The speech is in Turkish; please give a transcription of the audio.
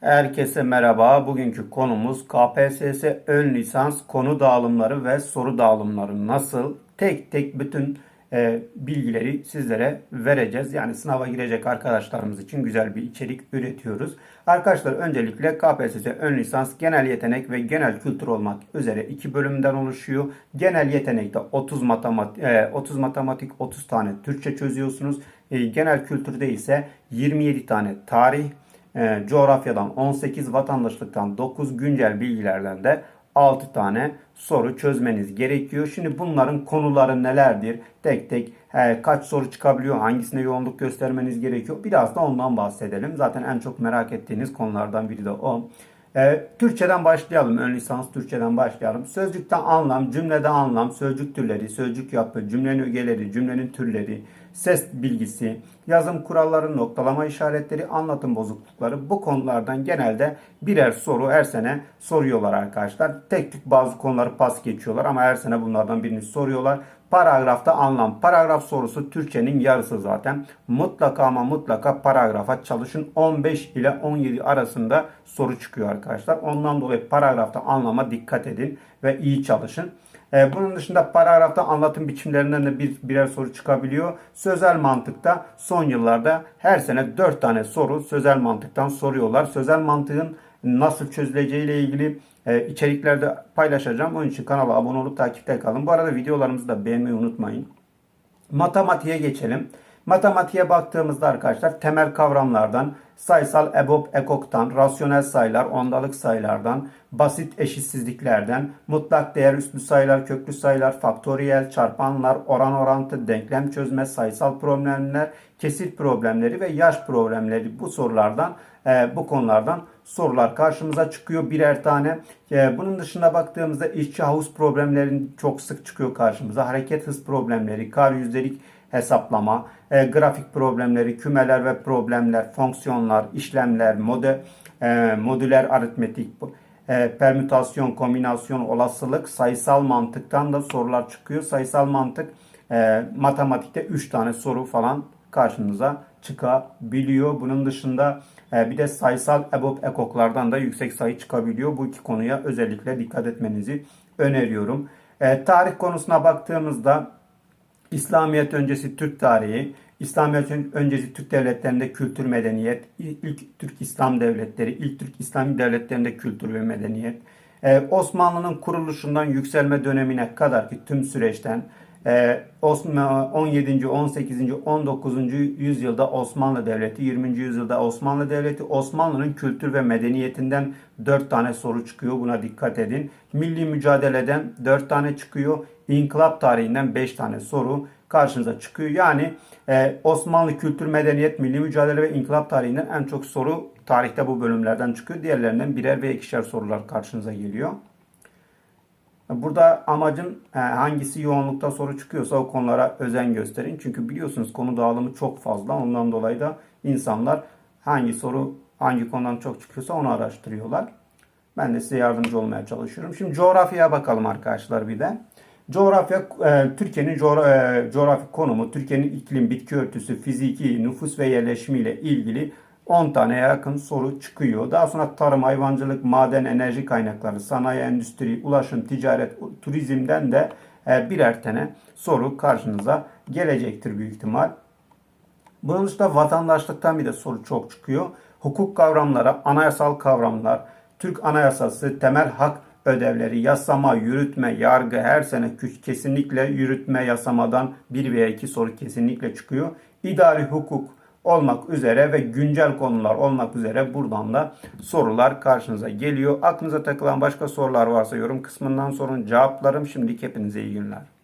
Herkese merhaba. Bugünkü konumuz KPSS ön lisans konu dağılımları ve soru dağılımları nasıl? Tek tek bütün e, bilgileri sizlere vereceğiz. Yani sınava girecek arkadaşlarımız için güzel bir içerik üretiyoruz. Arkadaşlar öncelikle KPSS ön lisans genel yetenek ve genel kültür olmak üzere iki bölümden oluşuyor. Genel yetenekte 30 matematik, 30 matematik 30 tane Türkçe çözüyorsunuz. E, genel kültürde ise 27 tane tarih, e, coğrafyadan 18, vatandaşlıktan 9, güncel bilgilerden de 6 tane soru çözmeniz gerekiyor. Şimdi bunların konuları nelerdir? Tek tek e, kaç soru çıkabiliyor? Hangisine yoğunluk göstermeniz gerekiyor? Biraz da ondan bahsedelim. Zaten en çok merak ettiğiniz konulardan biri de o. E, Türkçeden başlayalım. Ön lisans Türkçeden başlayalım. Sözcükten anlam, cümlede anlam, sözcük türleri, sözcük yapı, cümlenin ögeleri, cümlenin türleri, ses bilgisi, yazım kuralları, noktalama işaretleri, anlatım bozuklukları bu konulardan genelde birer soru her sene soruyorlar arkadaşlar. Tek tük bazı konuları pas geçiyorlar ama her sene bunlardan birini soruyorlar. Paragrafta anlam. Paragraf sorusu Türkçenin yarısı zaten. Mutlaka ama mutlaka paragrafa çalışın. 15 ile 17 arasında soru çıkıyor arkadaşlar. Ondan dolayı paragrafta anlama dikkat edin ve iyi çalışın. Ee, bunun dışında paragrafta anlatım biçimlerinden de bir, birer soru çıkabiliyor. Sözel mantıkta son yıllarda her sene 4 tane soru sözel mantıktan soruyorlar. Sözel mantığın nasıl çözüleceği ile ilgili e, içeriklerde paylaşacağım. Onun için kanala abone olup takipte kalın. Bu arada videolarımızı da beğenmeyi unutmayın. Matematiğe geçelim. Matematiğe baktığımızda arkadaşlar temel kavramlardan sayısal EBOB ekoktan, rasyonel sayılar, ondalık sayılardan, basit eşitsizliklerden, mutlak değer üstlü sayılar, köklü sayılar, faktöriyel, çarpanlar, oran orantı, denklem çözme, sayısal problemler, kesit problemleri ve yaş problemleri bu sorulardan e, bu konulardan sorular karşımıza çıkıyor birer tane. E, bunun dışında baktığımızda işçi havuz problemlerin çok sık çıkıyor karşımıza. Hareket hız problemleri, kar yüzdelik hesaplama, e, grafik problemleri, kümeler ve problemler, fonksiyonlar, işlemler, mode, e, modüler aritmetik, e, permütasyon, kombinasyon, olasılık, sayısal mantıktan da sorular çıkıyor. Sayısal mantık e, matematikte 3 tane soru falan karşınıza çıkabiliyor. Bunun dışında e, bir de sayısal EBOB ekoklardan da yüksek sayı çıkabiliyor. Bu iki konuya özellikle dikkat etmenizi öneriyorum. E, tarih konusuna baktığımızda İslamiyet öncesi Türk tarihi, İslamiyet öncesi Türk devletlerinde kültür medeniyet, ilk Türk İslam devletleri, ilk Türk İslami devletlerinde kültür ve medeniyet, ee, Osmanlı'nın kuruluşundan yükselme dönemine kadar ki tüm süreçten 17. 18. 19. yüzyılda Osmanlı Devleti, 20. yüzyılda Osmanlı Devleti, Osmanlı'nın kültür ve medeniyetinden 4 tane soru çıkıyor. Buna dikkat edin. Milli mücadeleden 4 tane çıkıyor. İnkılap tarihinden 5 tane soru karşınıza çıkıyor. Yani e, Osmanlı kültür, medeniyet, milli mücadele ve inkılap tarihinden en çok soru tarihte bu bölümlerden çıkıyor. Diğerlerinden birer ve ikişer sorular karşınıza geliyor. Burada amacım e, hangisi yoğunlukta soru çıkıyorsa o konulara özen gösterin. Çünkü biliyorsunuz konu dağılımı çok fazla. Ondan dolayı da insanlar hangi soru hangi konudan çok çıkıyorsa onu araştırıyorlar. Ben de size yardımcı olmaya çalışıyorum. Şimdi coğrafyaya bakalım arkadaşlar bir de. Coğrafya, e, Türkiye'nin e, coğrafik konumu, Türkiye'nin iklim, bitki örtüsü, fiziki, nüfus ve yerleşimi ile ilgili 10 tane yakın soru çıkıyor. Daha sonra tarım, hayvancılık, maden, enerji kaynakları, sanayi, endüstri, ulaşım, ticaret, turizmden de e, birer tane soru karşınıza gelecektir büyük ihtimal. Bunun dışında vatandaşlıktan bir de soru çok çıkıyor. Hukuk kavramları, anayasal kavramlar, Türk Anayasası, temel hak ödevleri, yasama, yürütme, yargı her sene kesinlikle yürütme, yasamadan bir veya iki soru kesinlikle çıkıyor. İdari hukuk, olmak üzere ve güncel konular olmak üzere buradan da sorular karşınıza geliyor. Aklınıza takılan başka sorular varsa yorum kısmından sorun cevaplarım. Şimdilik hepinize iyi günler.